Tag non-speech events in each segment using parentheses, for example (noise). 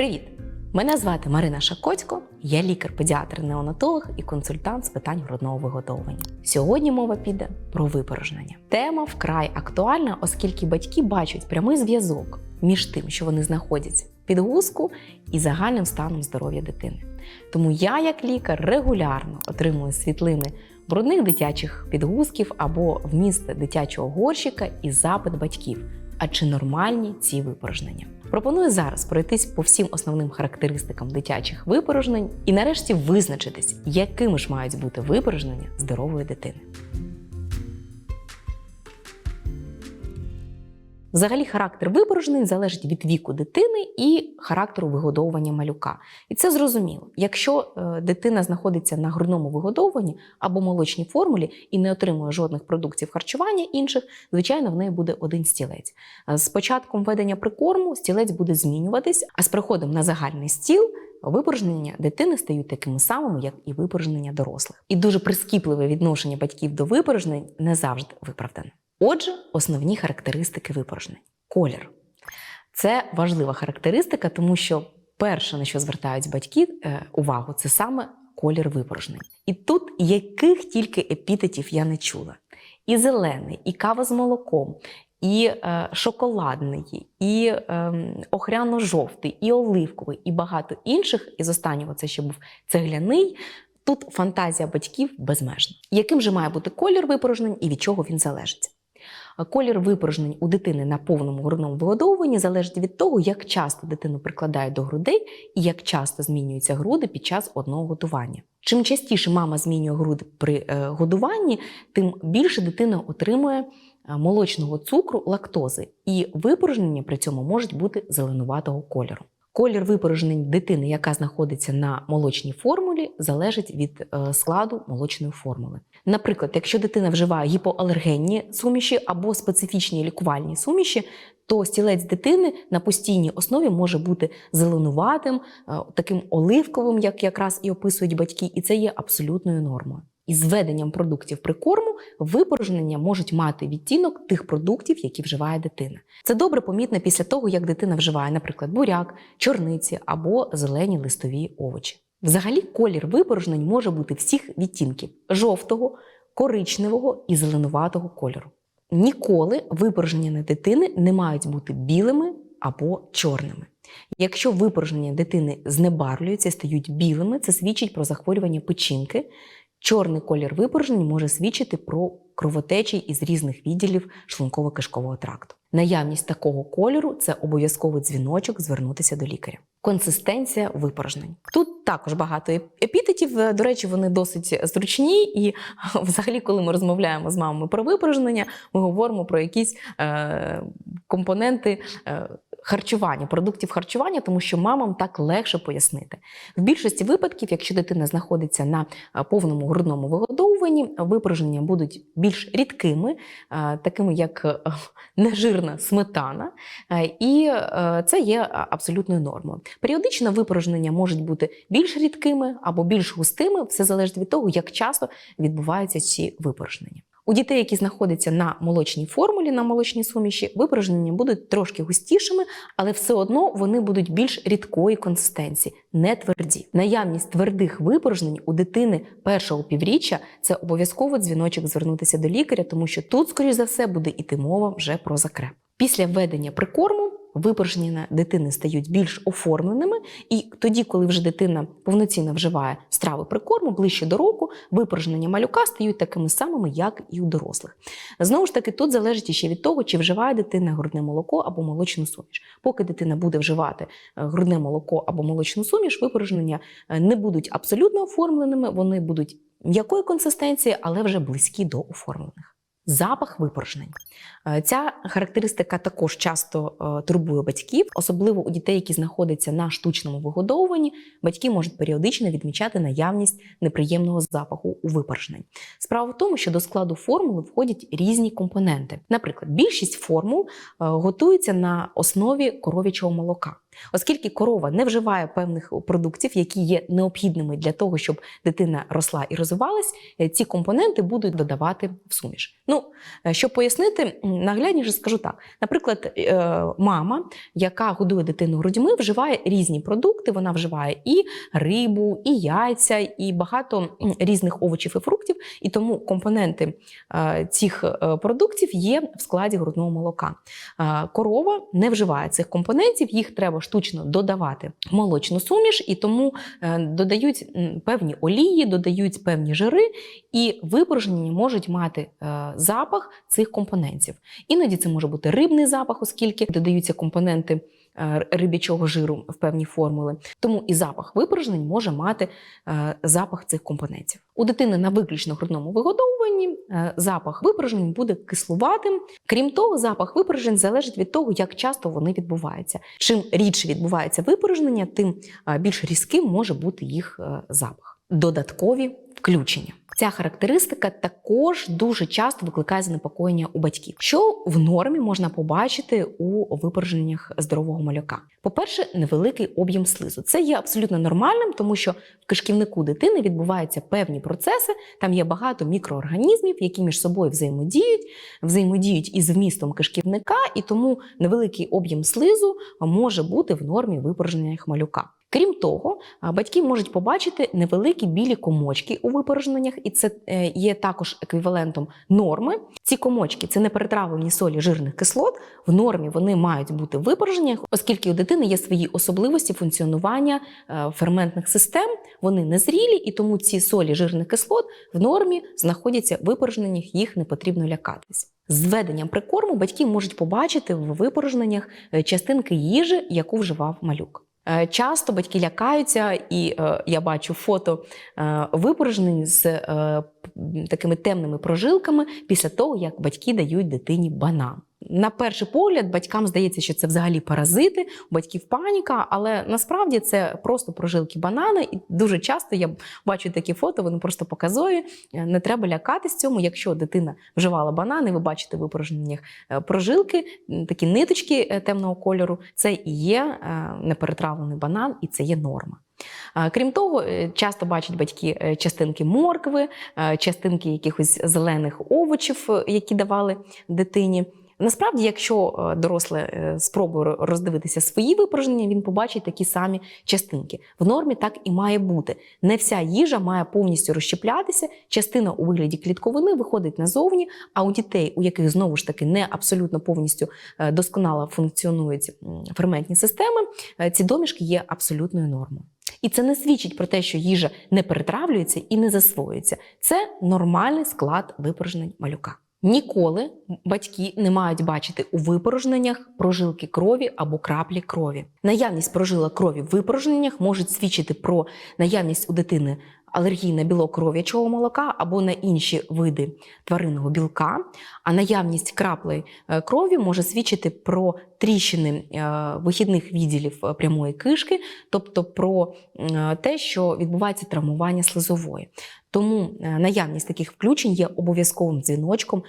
Привіт! Мене звати Марина Шакоцько, я лікар-педіатр-неонатолог і консультант з питань грудного вигодовування. Сьогодні мова піде про випорожнення. Тема вкрай актуальна, оскільки батьки бачать прямий зв'язок між тим, що вони знаходяться під гузку і загальним станом здоров'я дитини. Тому я, як лікар, регулярно отримую світлини брудних дитячих підгузків або вміст дитячого горщика і запит батьків. А чи нормальні ці випорожнення? Пропоную зараз пройтись по всім основним характеристикам дитячих випорожнень і нарешті визначитись, якими ж мають бути випорожнення здорової дитини. Взагалі, характер випорожнень залежить від віку дитини і характеру вигодовування малюка. І це зрозуміло. Якщо е, дитина знаходиться на грудному вигодовуванні або молочній формулі і не отримує жодних продуктів харчування інших, звичайно, в неї буде один стілець. Е, З початком введення прикорму стілець буде змінюватись, а з приходом на загальний стіл. Випорожнення дитини стають такими самими, як і випорожнення дорослих. І дуже прискіпливе відношення батьків до випорожнень не завжди виправдане. Отже, основні характеристики випорожнень. Колір. Це важлива характеристика, тому що перше, на що звертають батьки е, увагу, це саме колір випорожнень. І тут яких тільки епітетів я не чула: і зелений, і кава з молоком, і е, шоколадний, і е, охряно-жовтий, і оливковий, і багато інших. Із останнього це ще був цегляний. Тут фантазія батьків безмежна. Яким же має бути колір випорожнень і від чого він залежить? Колір випорожнень у дитини на повному грудному вигодовуванні залежить від того, як часто дитину прикладають до грудей і як часто змінюються груди під час одного годування. Чим частіше мама змінює груди при е, годуванні, тим більше дитина отримує е, молочного цукру, лактози, і випорожнення при цьому можуть бути зеленуватого кольору. Колір випорожнень дитини, яка знаходиться на молочній формулі, залежить від е, складу молочної формули. Наприклад, якщо дитина вживає гіпоалергенні суміші або специфічні лікувальні суміші, то стілець дитини на постійній основі може бути зеленуватим, е, таким оливковим, як якраз і описують батьки, і це є абсолютною нормою. Із введенням продуктів прикорму випорожнення можуть мати відтінок тих продуктів, які вживає дитина. Це добре помітно після того, як дитина вживає, наприклад, буряк, чорниці або зелені листові овочі. Взагалі, колір випорожнень може бути всіх відтінків жовтого, коричневого і зеленуватого кольору. Ніколи випорожнення дитини не мають бути білими або чорними. Якщо випорожнення дитини знебарлюються, стають білими, це свідчить про захворювання печінки. Чорний колір випорожнень може свідчити про кровотечі із різних відділів шлунково-кишкового тракту. Наявність такого кольору це обов'язковий дзвіночок звернутися до лікаря. Консистенція випорожнень. Тут також багато епітетів. До речі, вони досить зручні. І (laughs) взагалі, коли ми розмовляємо з мамами про випорожнення, ми говоримо про якісь е, компоненти. Е, Харчування, продуктів харчування, тому що мамам так легше пояснити. В більшості випадків, якщо дитина знаходиться на е, повному грудному вигодовуванні, випорожнення будуть більш рідкими, е, такими як е, нежирна сметана, і це є абсолютною нормою. Періодично випорожнення можуть бути більш рідкими або більш густими, все залежить від того, як часто відбуваються ці випорожнення. У дітей, які знаходяться на молочній формулі, на молочній суміші, випорожнення будуть трошки густішими, але все одно вони будуть більш рідкої консистенції, не тверді. Наявність твердих випорожнень у дитини першого півріччя це обов'язково дзвіночок звернутися до лікаря, тому що тут, скоріш за все, буде іти мова вже про закреп. Після введення прикорму випорожнення дитини стають більш оформленими, і тоді, коли вже дитина повноцінно вживає страви прикорму, ближче до року випорожнення малюка стають такими самими, як і у дорослих. Знову ж таки, тут залежить ще від того, чи вживає дитина грудне молоко або молочну суміш. Поки дитина буде вживати грудне молоко або молочну суміш, випорожнення не будуть абсолютно оформленими, вони будуть м'якої консистенції, але вже близькі до оформлених. Запах випорожнень. Ця характеристика також часто турбує батьків, особливо у дітей, які знаходяться на штучному вигодовуванні. Батьки можуть періодично відмічати наявність неприємного запаху у випорожнень. Справа в тому, що до складу формули входять різні компоненти. Наприклад, більшість формул готується на основі коров'ячого молока. Оскільки корова не вживає певних продуктів, які є необхідними для того, щоб дитина росла і розвивалась, е, ці компоненти будуть додавати в суміш. Ну, е, щоб пояснити, наглядніше скажу так: наприклад, е, мама, яка годує дитину грудьми, вживає різні продукти. Вона вживає і рибу, і яйця, і багато різних овочів і фруктів. І тому компоненти е, цих е, продуктів є в складі грудного молока. Е, Корова не вживає цих компонентів, їх треба штучно додавати молочну суміш, і тому е, додають певні олії, додають певні жири, і випорожнення можуть мати е, запах цих компонентів. Іноді це може бути рибний запах, оскільки додаються компоненти риб'ячого жиру в певні формули. Тому і запах випорожнень може мати е, запах цих компонентів. У дитини на виключно грудному вигодовуванні е, запах випорожнень буде кислуватим. Крім того, запах випорожнень залежить від того, як часто вони відбуваються. Чим рідше відбувається випорожнення, тим е, більш різким може бути їх е, запах. Додаткові включення. Ця характеристика також дуже часто викликає занепокоєння у батьків, що в нормі можна побачити у випорожненнях здорового малюка. По-перше, невеликий об'єм слизу. Це є абсолютно нормальним, тому що в кишківнику дитини відбуваються певні процеси. Там є багато мікроорганізмів, які між собою взаємодіють, взаємодіють із вмістом кишківника, і тому невеликий об'єм слизу може бути в нормі випорожнення малюка. Крім того, батьки можуть побачити невеликі білі комочки у випорожненнях, і це е, є також еквівалентом норми. Ці комочки це неперетравлені солі жирних кислот. В нормі вони мають бути в оскільки у дитини є свої особливості функціонування е, ферментних систем. Вони незрілі, і тому ці солі жирних кислот в нормі знаходяться в випорожненнях, їх не потрібно лякатись. З введенням прикорму батьки можуть побачити в випорожненнях е, частинки їжі, яку вживав малюк. Е, Часто батьки лякаються, і е, я бачу фото е, з е, такими темними прожилками після того, як батьки дають дитині банан. На перший погляд, батькам здається, що це взагалі паразити, у батьків паніка, але насправді це просто прожилки банана, і дуже часто я бачу такі фото, вони просто показові. Е, Не треба лякатись цьому. Якщо дитина вживала банани, ви бачите в е, прожилки, такі ниточки е, темного кольору, це і є неперетравлений банан, і це є норма. Крім того, часто бачать батьки частинки моркви, частинки якихось зелених овочів, які давали дитині. Насправді, якщо е, доросле е, спробує роздивитися свої випорожнення, він побачить такі самі частинки. В нормі так і має бути. Не вся їжа має повністю розщеплятися, частина у вигляді клітковини виходить назовні, а у дітей, у яких знову ж таки не абсолютно повністю е, досконало функціонують ферментні системи, ці домішки є абсолютною нормою. І це не свідчить про те, що їжа не перетравлюється і не засвоюється. Це нормальний склад випорожнень малюка. Ніколи батьки не мають бачити у випорожненнях прожилки крові або краплі крові. Наявність прожилок крові в випорожненнях може свідчити про наявність у дитини алергії на білок кров'ячого молока або на інші види тваринного білка. А наявність краплей е, крові може свідчити про тріщини е, вихідних відділів е, прямої кишки, тобто про те, що відбувається травмування слизової. Тому е, наявність таких включень є обов'язковим дзвіночком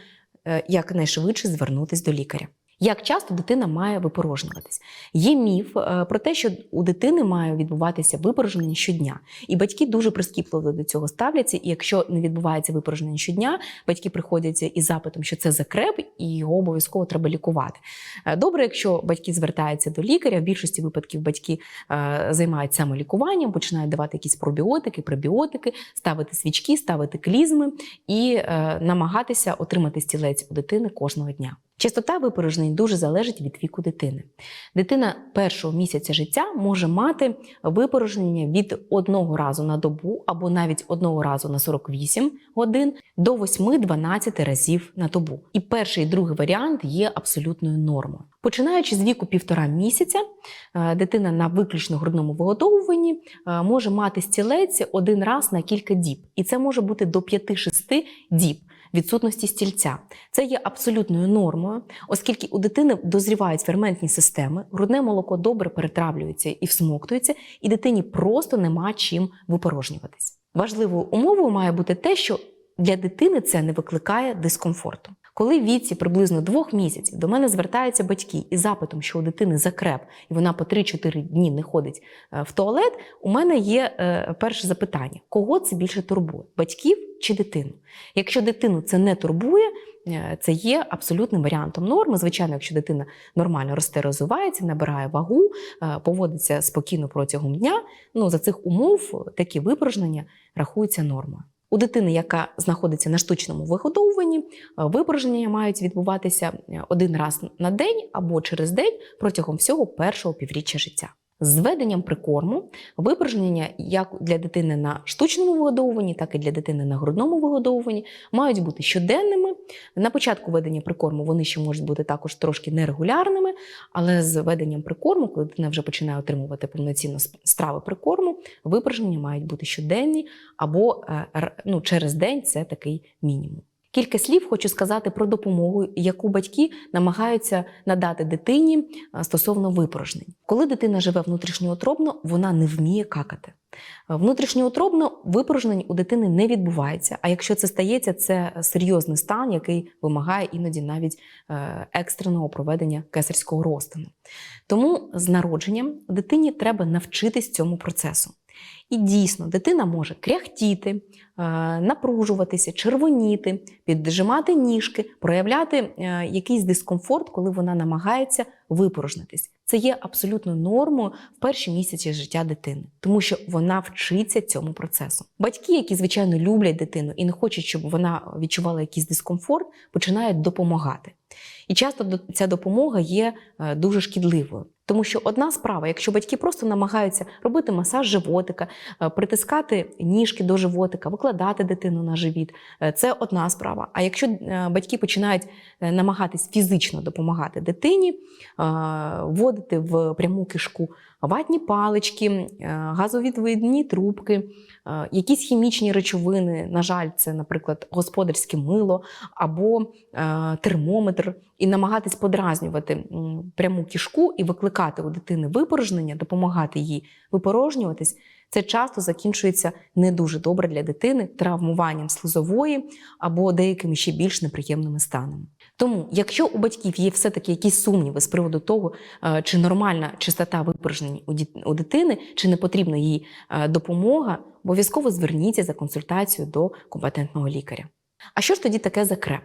е, якнайшвидше звернутися до лікаря. Як часто дитина має випорожнюватись? Є міф е, про те, що у дитини має відбуватися випорожнення щодня, і батьки дуже прискіпливо до цього ставляться. І якщо не відбувається випорожнення щодня, батьки приходять із запитом, що це закреп, і його обов'язково треба лікувати. Е, Добре, якщо батьки звертаються до лікаря, в більшості випадків батьки е, займаються самолікуванням, починають давати якісь пробіотики, пребіотики, ставити свічки, ставити клізми і намагатися отримати стілець у дитини кожного дня. Частота випорожнень дуже залежить від віку дитини. Дитина першого місяця життя може мати випорожнення від одного разу на добу або навіть одного разу на 48 годин до 8-12 разів на добу. І перший і другий варіант є абсолютною нормою. Починаючи з віку півтора місяця, е, дитина на виключно грудному вигодовуванні е, може мати стілець один раз на кілька діб, і це може бути до 5-6 діб відсутності стільця. Це є абсолютною нормою, оскільки у дитини дозрівають ферментні системи, грудне молоко добре перетравлюється і всмоктується, і дитині просто нема чим випорожнюватись. Важливою умовою має бути те, що для дитини це не викликає дискомфорту. Коли в віці приблизно двох місяців до мене звертаються батьки із запитом, що у дитини закреп, і вона по 3-4 дні не ходить е, в туалет, у мене є е, перше запитання: кого це більше турбує? Батьків чи дитину? Якщо дитину це не турбує, е, це є абсолютним варіантом норми. Звичайно, якщо дитина нормально росте, розвивається, набирає вагу, поводиться спокійно протягом дня, ну за цих умов такі випорожнення рахуються нормою. У дитини, яка знаходиться на штучному вигодовуванні, е, випорожнення мають відбуватися е, один раз на день або через день протягом всього першого півріччя життя. З введенням прикорму випорожнення як для дитини на штучному вигодовуванні, так і для дитини на грудному вигодовуванні мають бути щоденними. На початку ведення прикорму вони ще можуть бути також трошки нерегулярними, але з введенням прикорму, коли дитина вже починає отримувати повноцінно страви прикорму, випорожнення мають бути щоденні або е, ну, через день це такий мінімум. Кілька слів хочу сказати про допомогу, яку батьки намагаються надати дитині е, стосовно випорожнень. Коли дитина живе внутрішньоутробно, вона не вміє какати. Е, Внутрішньоутробно випорожнень у дитини не відбувається. А якщо це стається, це серйозний стан, який вимагає іноді навіть е, екстреного проведення кесарського розтину. Тому з народженням дитині треба навчитись цьому процесу. І дійсно, дитина може кряхтіти, напружуватися, червоніти, піджимати ніжки, проявляти е, якийсь дискомфорт, коли вона намагається випорожнитись. Це є абсолютно нормою в перші місяці життя дитини, тому що вона вчиться цьому процесу. Батьки, які звичайно люблять дитину і не хочуть, щоб вона відчувала якийсь дискомфорт, починають допомагати. І часто ця допомога є е, дуже шкідливою. Тому що одна справа, якщо батьки просто намагаються робити масаж животика, е, притискати ніжки до животика, викладати дитину на живіт, е, це одна справа. А якщо батьки починають намагатись фізично допомагати дитині, вводити в пряму кишку ватні палички, е, газовідвідні трубки, е, якісь хімічні речовини, на жаль, це, наприклад, господарське мило або е, термометр, і намагатись подразнювати пряму кишку і викликати у дитини випорожнення, допомагати їй випорожнюватись, це часто закінчується не дуже добре для дитини травмуванням слизової або деякими ще більш неприємними станами. Тому, якщо у батьків є все-таки якісь сумніви з приводу того, е, чи нормальна чистота випорожнень у дитини, чи не потрібна їй е, допомога, обов'язково зверніться за консультацією до компетентного лікаря. А що ж тоді таке закреп?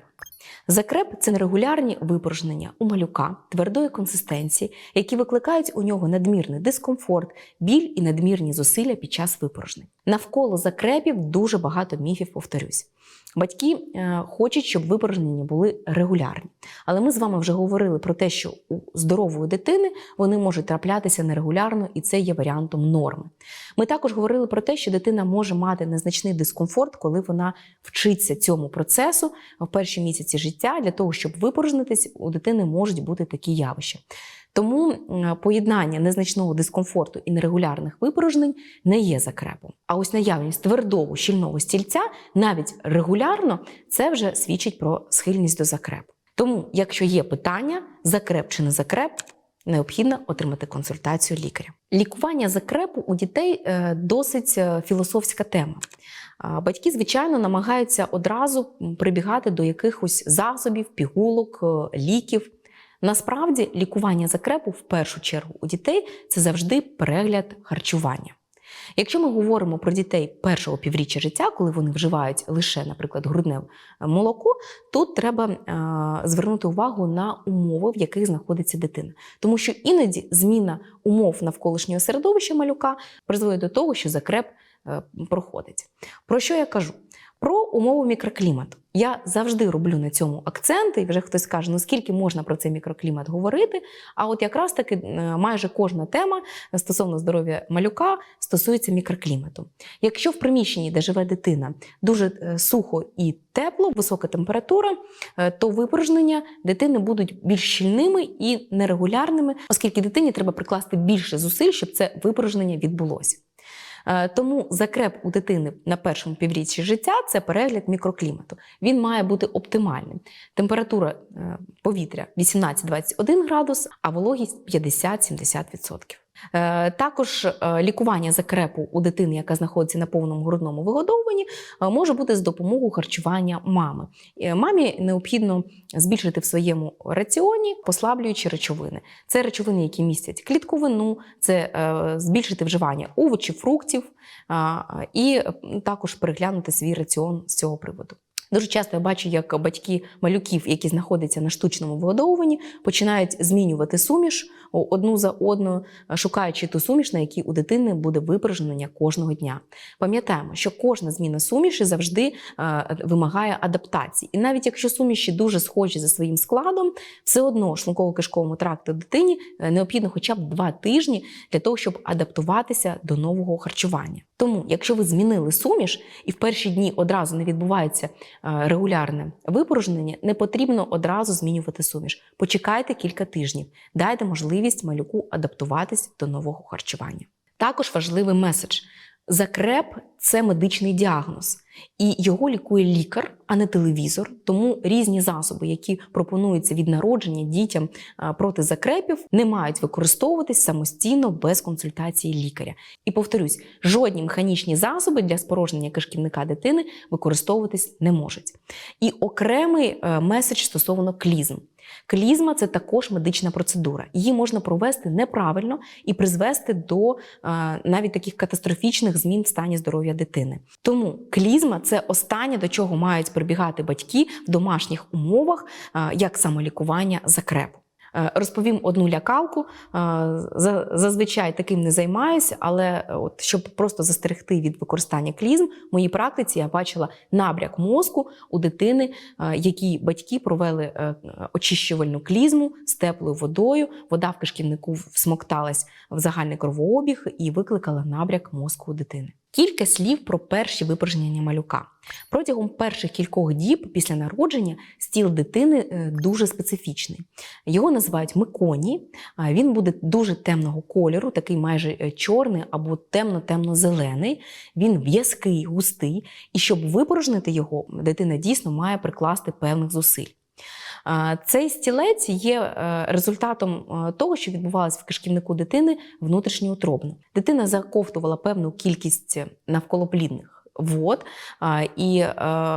Закреп це нерегулярні випорожнення у малюка твердої консистенції, які викликають у нього надмірний дискомфорт, біль і надмірні зусилля під час випорожнень. Навколо закрепів дуже багато міфів, повторюсь. Батьки е, хочуть, щоб випорожнення були регулярні. Але ми з вами вже говорили про те, що у здорової дитини вони можуть траплятися нерегулярно, і це є варіантом норми. Ми також говорили про те, що дитина може мати незначний дискомфорт, коли вона вчиться цьому процесу в перші місяці життя. Для того, щоб випорожнитись, у дитини можуть бути такі явища. Тому поєднання незначного дискомфорту і нерегулярних випорожнень не є закрепом. А ось наявність твердого щільного стільця навіть регулярно це вже свідчить про схильність до закрепу. Тому, якщо є питання, закреп чи не закреп, необхідно отримати консультацію лікаря. Лікування закрепу у дітей е, досить е, філософська тема. Батьки, звичайно, намагаються одразу прибігати до якихось засобів, пігулок, е, ліків. Насправді, лікування закрепу в першу чергу у дітей це завжди перегляд харчування. Якщо ми говоримо про дітей першого півріччя життя, коли вони вживають лише, наприклад, грудне молоко, тут треба е, звернути увагу на умови, в яких знаходиться дитина. Тому що іноді зміна умов навколишнього середовища малюка призводить до того, що закреп е, проходить. Про що я кажу? Про умови мікроклімату. Я завжди роблю на цьому акценти, і вже хтось каже, ну скільки можна про цей мікроклімат говорити. А от якраз таки е, майже кожна тема стосовно здоров'я малюка стосується мікроклімату. Якщо в приміщенні, де живе дитина, дуже е, сухо і тепло, висока температура, е, то випорожнення дитини будуть більш щільними і нерегулярними, оскільки дитині треба прикласти більше зусиль, щоб це випорожнення відбулося. Е, Тому закреп у дитини на першому півріччі життя це перегляд мікроклімату. Він має бути оптимальним. Температура е, повітря 18-21 градус, а вологість 50-70%. Е, Також е, лікування закрепу у дитини, яка знаходиться на повному грудному вигодовуванні, е, може бути з допомогою харчування мами. Мамі необхідно збільшити в своєму раціоні послаблюючі речовини. Це речовини, які містять клітковину, це збільшити вживання овочів, фруктів і також переглянути свій раціон з цього приводу. Дуже часто я бачу, як батьки малюків, які знаходяться на штучному вигодовуванні, починають змінювати суміш одну за одною, шукаючи ту суміш, на якій у дитини буде випорожнення кожного дня. Пам'ятаємо, що кожна зміна суміші завжди е, вимагає адаптації. І навіть якщо суміші дуже схожі за своїм складом, все одно шлунково-кишковому тракту дитині е, необхідно хоча б два тижні для того, щоб адаптуватися до нового харчування. Тому, якщо ви змінили суміш і в перші дні одразу не відбувається регулярне випорожнення, не потрібно одразу змінювати суміш. Почекайте кілька тижнів, дайте можливість малюку адаптуватись до нового харчування. Також важливий меседж. Закреп це медичний діагноз, і його лікує лікар, а не телевізор. Тому різні засоби, які пропонуються від народження дітям проти закрепів, не мають використовуватись самостійно без консультації лікаря. І повторюсь, жодні механічні засоби для спорожнення кишківника дитини використовуватись не можуть. І окремий е, меседж стосовно клізм. Клізма це також медична процедура. Її можна провести неправильно і призвести до е, навіть таких катастрофічних змін в стані здоров'я дитини. Тому клізма це останнє, до чого мають прибігати батьки в домашніх умовах, е, як самолікування закрепу. Е, Розповім одну лякалку. Е, Зазвичай таким не займаюся, але е, от, щоб просто застерегти від використання клізм, в моїй практиці я бачила набряк мозку у дитини, які батьки провели очищувальну клізму з теплою водою. Вода в кишківнику всмокталась в загальний кровообіг і викликала набряк мозку у дитини. Кілька слів про перші випорожнення малюка. Протягом перших кількох діб після народження стіл дитини е, дуже специфічний. Його називають меконі. А Він буде дуже темного кольору, такий майже е, чорний або темно-темно-зелений. Він в'язкий, густий. І щоб випорожнити його, дитина дійсно має прикласти певних зусиль. Цей стілець є е, результатом е, того, що відбувалося в кишківнику дитини внутрішньоутробно. Дитина заковтувала певну кількість навколоплідних вод, і е,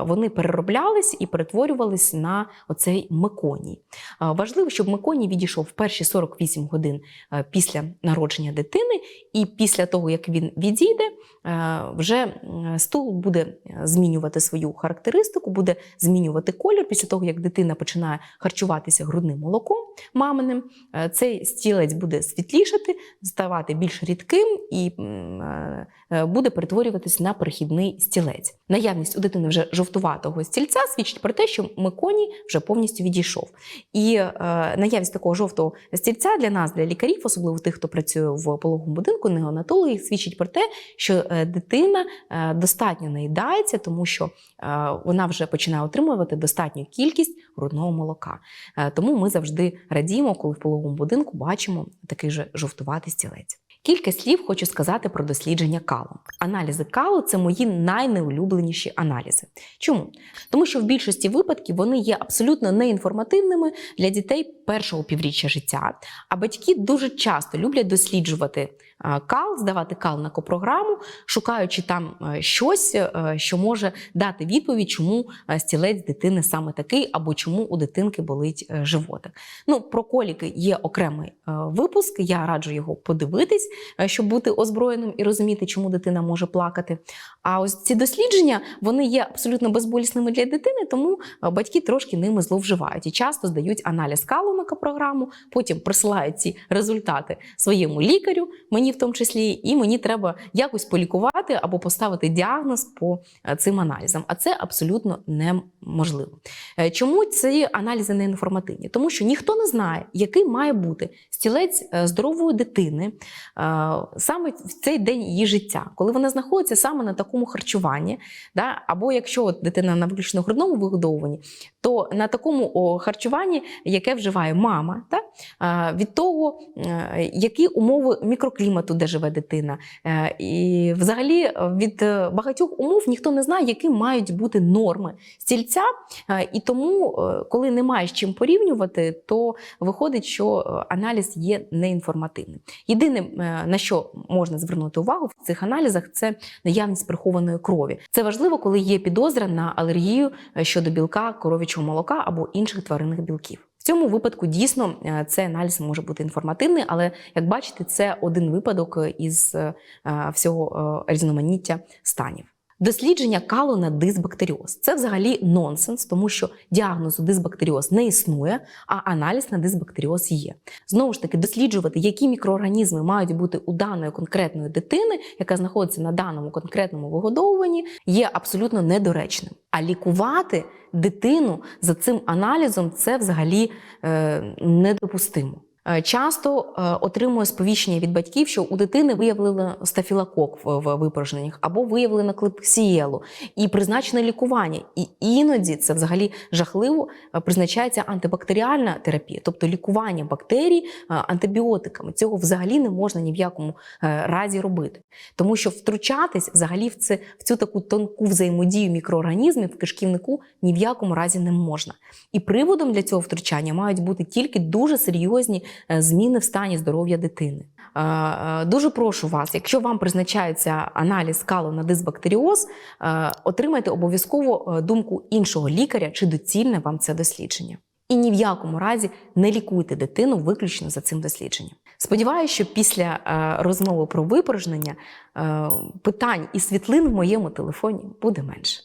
вони перероблялись і перетворювались на оцей меконій. Важливо, щоб меконій відійшов в перші 48 годин е, після народження дитини, і після того, як він відійде, е, вже стул буде змінювати свою характеристику, буде змінювати колір після того, як дитина починає харчуватися грудним молоком маминим. Цей стілець буде світлішати, ставати більш рідким і буде перетворюватись на перехідний стілець. Наявність у дитини вже жовтуватого стільця свідчить про те, що меконій вже повністю відійшов. І е, наявність такого жовтого стільця для нас, для лікарів, особливо тих, хто працює в пологовому будинку, неонатологів, свідчить про те, що е, дитина е, достатньо наїдається, тому що е, вона вже починає отримувати достатню кількість грудного молока. Тому ми завжди радіємо, коли в пологовому будинку бачимо такий же жовтуватий стілець. Кілька слів хочу сказати про дослідження калу. Аналізи калу це мої найнеулюбленіші аналізи. Чому? Тому що в більшості випадків вони є абсолютно неінформативними для дітей першого півріччя життя. А батьки дуже часто люблять досліджувати кал, здавати кал на копрограму, шукаючи там е, щось, е, що може дати відповідь, чому е, стілець дитини саме такий, або чому у дитинки болить животик. Ну, про коліки є окремий випуск. Я раджу його подивитись, щоб бути озброєним і розуміти, чому дитина може плакати. А ось ці дослідження вони є абсолютно безболісними для дитини, тому батьки трошки ними зловживають і часто здають аналіз калу на програму, потім присилають ці результати своєму лікарю, мені в тому числі, і мені треба якось полікувати або поставити діагноз по е, цим аналізам. А це абсолютно неможливо. Е, Чому ці аналізи не інформативні? Тому що ніхто не знає, який має бути стілець е, здорової дитини саме в цей день її життя, коли вона знаходиться саме на такому харчуванні, да? або якщо от дитина на виключно грудному вигодовуванні, то на такому харчуванні, яке вживає мама, да? від того, які умови мікроклімату клімату, де живе дитина. Е, І взагалі е, від е, багатьох умов ніхто не знає, які мають бути норми стільця. І тому, коли немає з чим порівнювати, то виходить, що аналіз є неінформативним. Єдине, на що можна звернути увагу в цих аналізах, це наявність прихованої крові. Це важливо, коли є підозра на алергію щодо білка коров'ячого молока або інших тваринних білків. В цьому випадку дійсно е, цей аналіз може бути інформативний, але як бачите, це один випадок е, із е, всього різноманіття станів. Дослідження калу на дисбактеріоз це взагалі нонсенс, тому що діагнозу дисбактеріоз не існує, а аналіз на дисбактеріоз є. Знову ж таки, досліджувати, які мікроорганізми мають бути у даної конкретної дитини, яка знаходиться на даному конкретному вигодовуванні, є абсолютно недоречним. А лікувати дитину за цим аналізом це взагалі е, недопустимо. Е, Часто е, отримує сповіщення від батьків, що у дитини виявлено стафілокок в, випорожненнях або виявлено клепсієлу і призначено лікування. І іноді це взагалі жахливо е, призначається антибактеріальна терапія, тобто лікування бактерій антибіотиками. Цього взагалі не можна ні в якому разі робити, тому що втручатись взагалі в це в цю таку тонку взаємодію мікроорганізмів в кишківнику ні в якому разі не можна. І приводом для цього втручання мають бути тільки дуже серйозні зміни в стані здоров'я дитини. Е, е, Дуже прошу вас, якщо вам призначається аналіз калу на дисбактеріоз, е, отримайте обов'язково е, думку іншого лікаря, чи доцільне вам це дослідження. І ні в якому разі не лікуйте дитину виключно за цим дослідженням. Сподіваюся, що після е, розмови про випорожнення е, питань і світлин в моєму телефоні буде менше.